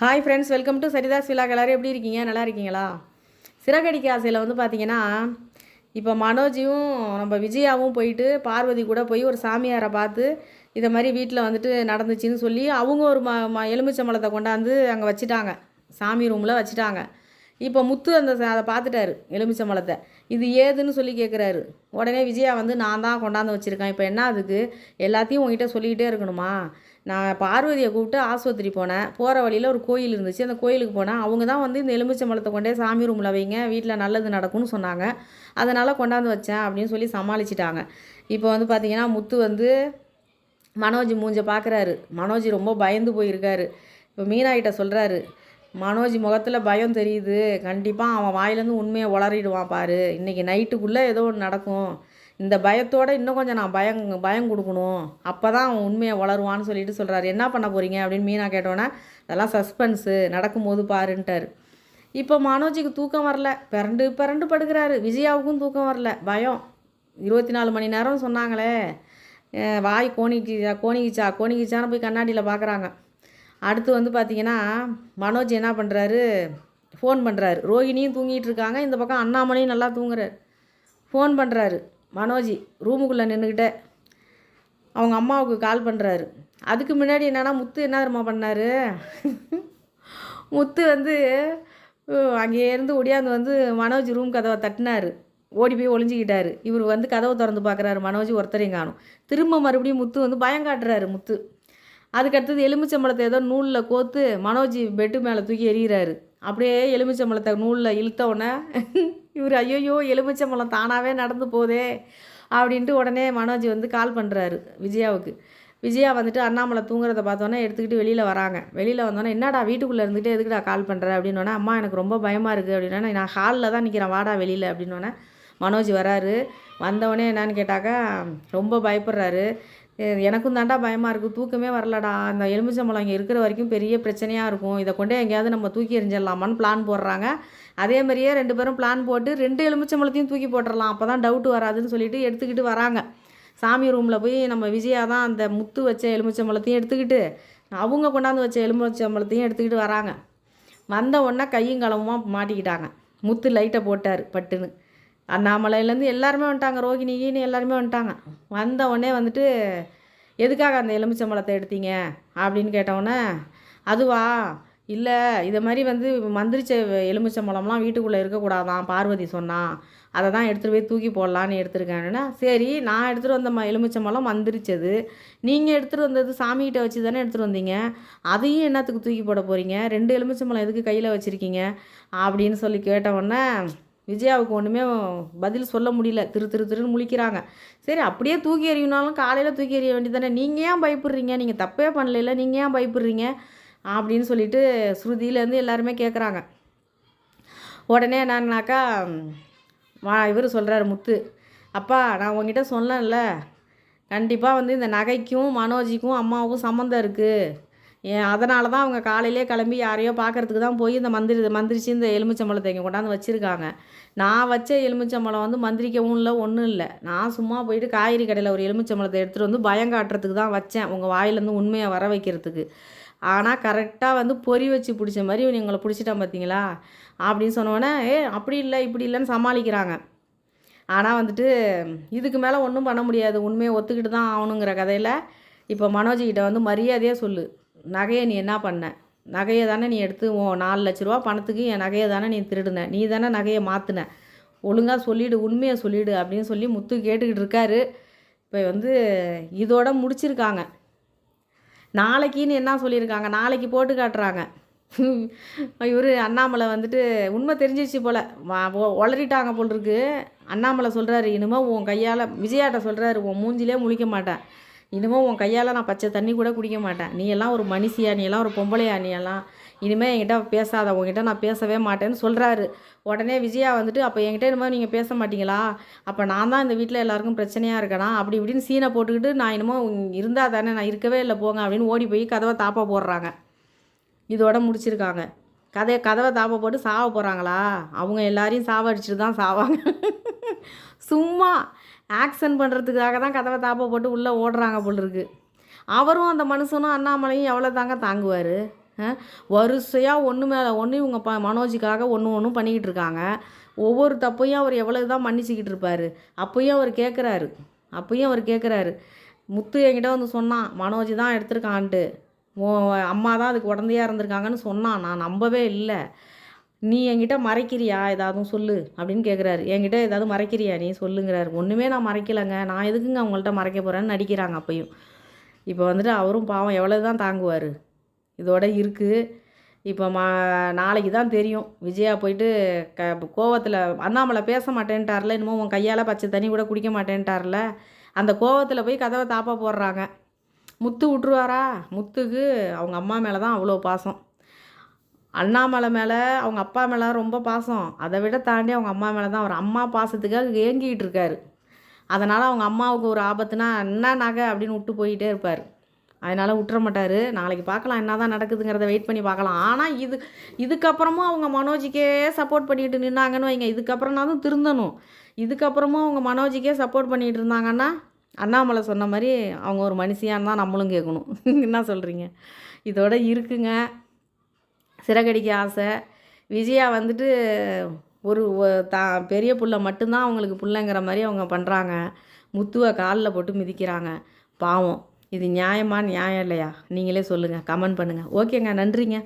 Hi friends welcome to Saritha's விழா எல்லாரும் எப்படி இருக்கீங்க? நல்லா இருக்கீங்களா? சிறகடிக்க ஆசையில் வந்து பார்த்தீங்கன்னா இப்போ மனோஜியும் நம்ம விஜயாவும் போயிட்டு பார்வதி கூட போய் ஒரு சாமியாரை பார்த்து இதை மாதிரி வீட்டில் வந்துட்டு நடந்துச்சுன்னு சொல்லி அவங்க ஒரு ம ம எலுமிச்சம்பழத்தை கொண்டாந்து அங்கே வச்சுட்டாங்க. சாமி ரூமில் வச்சுட்டாங்க. இப்போ முத்து அந்த அதை பார்த்துட்டாரு எலுமிச்சம்பழத்தை. இது ஏதுன்னு சொல்லி கேட்குறாரு உடனே விஜயா வந்து நான் தான் கொண்டாந்து வச்சுருக்கேன். இப்போ என்ன அதுக்கு? எல்லாத்தையும் உங்ககிட்ட சொல்லிக்கிட்டே இருக்கணுமா? நான் பார்வதியை கூப்பிட்டு ஆஸ்பத்திரி போனேன். போகிற வழியில் ஒரு கோயில் இருந்துச்சு. அந்த கோயிலுக்கு போனேன். அவங்க தான் வந்து இந்த எலுமிச்சம்பழத்தை கொண்டே சாமி ரூமில் வைங்க. வீட்டில் நல்லது நடக்கும்னு சொன்னாங்க. அதனால் கொண்டாந்து வச்சேன் அப்படின்னு சொல்லி சமாளிச்சிட்டாங்க. இப்போ வந்து பார்த்திங்கன்னா முத்து வந்து மனோஜ் மூஞ்ச பார்க்குறாரு மனோஜ் ரொம்ப பயந்து போயிருக்காரு. இப்போ மீனாகிட்ட சொல்கிறாரு மனோஜ் முகத்தில் பயம் தெரியுது. கண்டிப்பாக அவன் வாயிலேருந்து உண்மையை உளறிடுவான் பாரு. இன்றைக்கி நைட்டுக்குள்ளே ஏதோ ஒன்று நடக்கும். இந்த பயத்தோடு இன்னும் கொஞ்சம் நான் பயம் பயம் கொடுக்கணும். அப்போ தான் அவன் உண்மையை வளருவான்னு சொல்லிட்டு சொல்கிறாரு என்ன பண்ண போகிறீங்க அப்படின்னு மீனா கேட்டோன்னே அதெல்லாம் சஸ்பென்ஸு. நடக்கும்போது பாருன்ட்டார். இப்போ மனோஜுக்கு தூக்கம் வரல. பிறண்டு பிறண்டு படுக்கிறாரு. விஜயாவுக்கும் தூக்கம் வரல. பயம். இருபத்தி நாலு மணி நேரம் சொன்னாங்களே. வாய் கோணிக்கிச்சா கோணிக்கிச்சா கோணிக்கிச்சான்னு போய் கண்ணாடியில் பார்க்குறாங்க அடுத்து வந்து பார்த்தீங்கன்னா மனோஜ் என்ன பண்ணுறாரு ஃபோன் பண்ணுறாரு ரோஹிணியும் தூங்கிட்டு இருக்காங்க. இந்த பக்கம் அண்ணாமலையும் நல்லா தூங்குறாரு. ஃபோன் பண்ணுறாரு மனோஜி ரூமுக்குள்ளே நின்றுக்கிட்டே அவங்க அம்மாவுக்கு கால் பண்ணுறாரு அதுக்கு முன்னாடி என்னென்னா முத்து என்ன தெரியுமா பண்ணார்? முத்து வந்து அங்கேருந்து ஒடியாந்து வந்து மனோஜ் ரூம் கதவை தட்டினாரு. ஓடி போய் ஒளிஞ்சிக்கிட்டாரு. இவர் வந்து கதவை திறந்து பார்க்குறாரு. மனோஜ் ஒருத்தரையும் காணும். திரும்ப மறுபடியும் முத்து வந்து பயம் காட்டுறாரு முத்து. அதுக்கடுத்தது எலுமிச்சம்பழத்தை ஏதோ நூலில் கோத்து மனோஜி பெட்டு மேலே தூக்கி எறிகிறாரு அப்படியே எலுமிச்சம்பழத்தை நூலில் இழுத்தவுடனே இவர் ஐயோயோ எலுமிச்சம்பழம் தானாகவே நடந்து போதே அப்படின்ட்டு உடனே மனோஜ் வந்து கால் பண்ணுறாரு விஜயாவுக்கு. விஜயா வந்துட்டு அண்ணாமலை தூங்குறத பார்த்தோன்னே எடுத்துக்கிட்டு வெளியில் வராங்க. வெளியில் வந்தோன்னே என்னடா வீட்டுக்குள்ளே இருந்துகிட்டு எதுக்குடா கால் பண்ணுற அப்படின்னோடனே அம்மா எனக்கு ரொம்ப பயமாக இருக்குது அப்படின்னா நான் ஹாலில் தான் நிற்கிறேன் வாடா வெளியில். அப்படின்னோடனே மனோஜ் வராரு. வந்தவொடனே என்னன்னு கேட்டாக்கா ரொம்ப பயப்படுறாரு. எனக்கும் தாண்டா பயமாக இருக்குது தூக்கமே வரலடா. அந்த எலுமிச்சம்பழம் இங்கே இருக்கிற வரைக்கும் பெரிய பிரச்சனையாக இருக்கும். இதை கொண்டே எங்கேயாவது நம்ம தூக்கி எறிஞ்சிடலாமான்னு பிளான் போடுறாங்க. அதே மாதிரியே ரெண்டு பேரும் பிளான் போட்டு ரெண்டு எலுமிச்சம்பழத்தையும் தூக்கி போட்டுடலாம். அப்போ தான் டவுட் வராதுன்னு சொல்லிட்டு எடுத்துக்கிட்டு வராங்க. சாமி ரூமில் போய் நம்ம விஜயா தான் அந்த முத்து வச்ச எலுமிச்சம்பழத்தையும் எடுத்துக்கிட்டு அவங்க கொண்டாந்து வச்ச எலுமிச்சம்பழத்தையும் எடுத்துக்கிட்டு வராங்க. வந்த உடனே கையும் களவுமா மாட்டிக்கிட்டாங்க. முத்து லைட்டை போட்டார் பட்டுன்னு. அண்ணாமலையிலேருந்து எல்லாருமே வந்துட்டாங்க. ரோகிணி கீனி எல்லாருமே வந்துட்டாங்க. வந்த உடனே வந்துட்டு எதுக்காக அந்த எலுமிச்சம்பழத்தை எடுத்தீங்க? அப்படின்னு கேட்டவுடனே அதுவா? இல்லை இதை மாதிரி வந்து மந்திரிச்ச எலுமிச்சம்பழம்லாம் வீட்டுக்குள்ளே இருக்கக்கூடாதான் பார்வதி சொன்னான் அதை தான் எடுத்துகிட்டு போய் தூக்கி போடலான்னு எடுத்திருக்கேன்னா சரி நான் எடுத்துகிட்டு வந்த ம எலுமிச்சம்பழம் மந்திரிச்சது. நீங்கள் எடுத்துகிட்டு வந்தது சாமிகிட்ட வச்சு தானே எடுத்துகிட்டு வந்தீங்க. அதையும் என்னத்துக்கு தூக்கி போட போகிறீங்க ரெண்டு எலுமிச்சம்பழம் எதுக்கு கையில் வச்சுருக்கீங்க? அப்படின்னு சொல்லி கேட்டவுடனே விஜயாவுக்கு ஒன்றுமே பதில் சொல்ல முடியல. திரு திரு திருன்னு முழிக்கிறாங்க. சரி அப்படியே தூக்கி எறியினாலும் காலையில் தூக்கி எறிய வேண்டியதானே நீங்கள் ஏன் பயப்படுறீங்க? நீங்கள் தப்பே பண்ணல நீங்கள் ஏன் பயப்படுறீங்க? அப்படின்னு சொல்லிட்டு ஸ்ருதியிலேருந்து எல்லாருமே கேட்குறாங்க உடனே என்னன்னாக்கா வா இவர் சொல்கிறாரு முத்து அப்பா நான் உங்ககிட்ட சொன்னேன்ல கண்டிப்பாக வந்து இந்த நகைக்கும் மனோஜிக்கும் அம்மாவுக்கும் சம்மந்தம் இருக்குது அதனால தான் அவங்க காலையிலே கிளம்பி யாரையோ பார்க்கறதுக்கு தான் போய் இந்த மந்திரி மந்திரிச்சு இந்த எலுமிச்சம்பழத்தை இங்கே கொண்டாந்து வச்சுருக்காங்க. நான் வச்ச எலுமிச்சம்பழம் வந்து மந்திரிக்கவும் இல்லை ஒன்றும் இல்லை. நான் சும்மா போயிட்டு காய்கறி கடையில் ஒரு எலுமிச்சம்பழத்தை எடுத்துகிட்டு வந்து பயம் காட்டுறதுக்கு தான் வச்சேன் உங்கள் வாயிலேருந்து உண்மையை வர வைக்கிறதுக்கு. ஆனால் கரெக்டாக வந்து பொறி வச்சு பிடிச்ச மாதிரி இவன் எங்களை பிடிச்சிட்டான் பார்த்தீங்களா அப்படின்னு சொன்னோடனே ஏ அப்படி இல்லை இப்படி இல்லைன்னு சமாளிக்கிறாங்க. ஆனால் வந்துட்டு இதுக்கு மேலே ஒன்றும் பண்ண முடியாது உண்மையை ஒத்துக்கிட்டு தான் ஆகணுங்கிற கதையில் இப்போ மனோஜ்கிட்ட வந்து மரியாதையாக சொல்லு. நகையை நீ என்ன பண்ண? நகையை தானே நீ எடுத்து ஓ நாலு லட்ச ரூபா பணத்துக்கு என் நகையை தானே நீ திருடுன. நீ தானே நகையை மாற்றின ஒழுங்காக சொல்லிடு உண்மையை சொல்லிடு அப்படின்னு சொல்லி முத்து கேட்டுக்கிட்டு இருக்காரு. இப்போ வந்து இதோட முடிச்சிருக்காங்க. நாளைக்குன்னு என்ன சொல்லியிருக்காங்க? நாளைக்கு போட்டு காட்டுறாங்க. இவர் அண்ணாமலை வந்துட்டு உண்மை தெரிஞ்சிச்சு போல். உளறிட்டாங்க போல் இருக்கு. அண்ணாமலை சொல்கிறாரு இனிமேல் உன் கையால் விஜயாட்ட சொல்கிறாரு உன் மூஞ்சிலே முழிக்க மாட்டேன். இனிமேல் உன் கையால் நான் பச்சை தண்ணி கூட குடிக்க மாட்டேன். நீ எல்லாம் ஒரு மனுஷியா நீ எல்லாம் ஒரு பொம்பளையா நீ எல்லாம் இனிமேல் என்கிட்ட பேசாத. உங்ககிட்ட நான் பேசவே மாட்டேன்னு சொல்கிறாரு உடனே விஜயா வந்துட்டு அப்போ என்கிட்ட இனிமேல் நீங்கள் பேச மாட்டீங்களா? அப்போ நான் தான் இந்த வீட்டில் எல்லாருக்கும் பிரச்சனையாக இருக்கணும் அப்படி இப்படின்னு சீனை போட்டுக்கிட்டு நான் இனிமேல் இருந்தால் தானே நான் இருக்கவே இல்லை போங்க அப்படின்னு ஓடி போய் கதவை தாப்பா போடுறாங்க. இதோட முடிச்சிருக்காங்க. கதையை கதவை தாப்ப போட்டு சாவ போகிறாங்களா அவங்க எல்லாரையும் சாவடிச்சிட்டு தான் சாவாங்க. சும்மா ஆக்ஷன் பண்ணுறதுக்காக தான் கதவை தாப்ப போட்டு உள்ளே ஓடுறாங்க போல் இருக்கு அவரும் அந்த மனுஷனும் அண்ணாமலையும் எவ்வளோ தாங்க தாங்குவார்? வரிசையாக ஒன்று மேலே ஒன்று இவங்க ப மனோஜுக்காக ஒன்று ஒன்றும் பண்ணிக்கிட்டு இருக்காங்க. ஒவ்வொரு தப்பையும் அவர் எவ்வளவு தான் மன்னிச்சிக்கிட்டு இருப்பார். அப்பயும் அவர் கேட்குறாரு அப்பயும் அவர் கேட்குறாரு முத்து என்கிட்ட வந்து சொன்னான் மனோஜ் தான் எடுத்திருக்கான்ட்டு. அம்மா தான் அதுக்கு உடந்தையாக இருந்திருக்காங்கன்னு சொன்னான். நான் நம்பவே இல்லை. நீ என்கிட்ட மறைக்கிறியா? ஏதாவது சொல்லு அப்படின்னு கேட்குறாரு என்கிட்ட ஏதாவது மறைக்கிறியா? நீ சொல்லுங்கிறாரு. ஒன்றுமே நான் மறைக்கலைங்க. நான் எதுக்குங்க அவங்கள்ட்ட மறைக்க போகிறேன்னு நடிக்கிறாங்க அப்பையும். இப்போ வந்துட்டு அவரும் பாவம் எவ்வளோ தான் தாங்குவார். இதோட இருக்குது இப்போ மா நாளைக்கு தான் தெரியும். விஜயா போயிட்டு க கோவத்தில் அண்ணாமலை பேச மாட்டேன்ட்டார்ல. இன்னமும் உன் கையால் பச்சை தண்ணி கூட குடிக்க மாட்டேன்ட்டார்ல. அந்த கோவத்தில் போய் கதவை தாப்பா போடுறாங்க. முத்து விட்ருவாரா முத்துக்கு அவங்க அம்மா மேலே தான் அவ்வளோ பாசம். அண்ணாமலை மேலே அவங்க அப்பா மேலே ரொம்ப பாசம். அதை விட தாண்டி அவங்க அம்மா மேலே தான் அவர் அம்மா பாசத்துக்காக ஏங்கிக்கிட்டு இருக்காரு. அதனால் அவங்க அம்மாவுக்கு ஒரு ஆபத்துனா என்ன நகை அப்படின்னு விட்டு போயிட்டே இருப்பார். அதனால் விட்டுற மாட்டார். நாளைக்கு பார்க்கலாம் என்ன தான் நடக்குதுங்கிறத வெயிட் பண்ணி பார்க்கலாம். ஆனால் இது இதுக்கப்புறமும் அவங்க மனோஜிக்கே சப்போர்ட் பண்ணிட்டு நின்னாங்கன்னு வைங்க. இதுக்கப்புறம்னாலும் திருந்தணும். இதுக்கப்புறமும் அவங்க மனோஜிக்கே சப்போர்ட் பண்ணிகிட்டு இருந்தாங்கன்னா அண்ணாமலை சொன்ன மாதிரி அவங்க ஒரு மனுஷியான்னு தான் நம்மளும் கேட்கணும். என்ன சொல்கிறீங்க இதோட இருக்குங்க. சிறகடிக்க ஆசை. விஜயா வந்துட்டு ஒரு தா பெரிய புள்ள மட்டும்தான் அவங்களுக்கு புள்ளைங்கிற மாதிரி அவங்க பண்ணுறாங்க முத்துவை காலில் போட்டு மிதிக்கிறாங்க. பாவம். இது நியாயமா நியாயம் இல்லையா? நீங்களே சொல்லுங்கள் கமெண்ட் பண்ணுங்கள் ஓகேங்க. நன்றிங்க.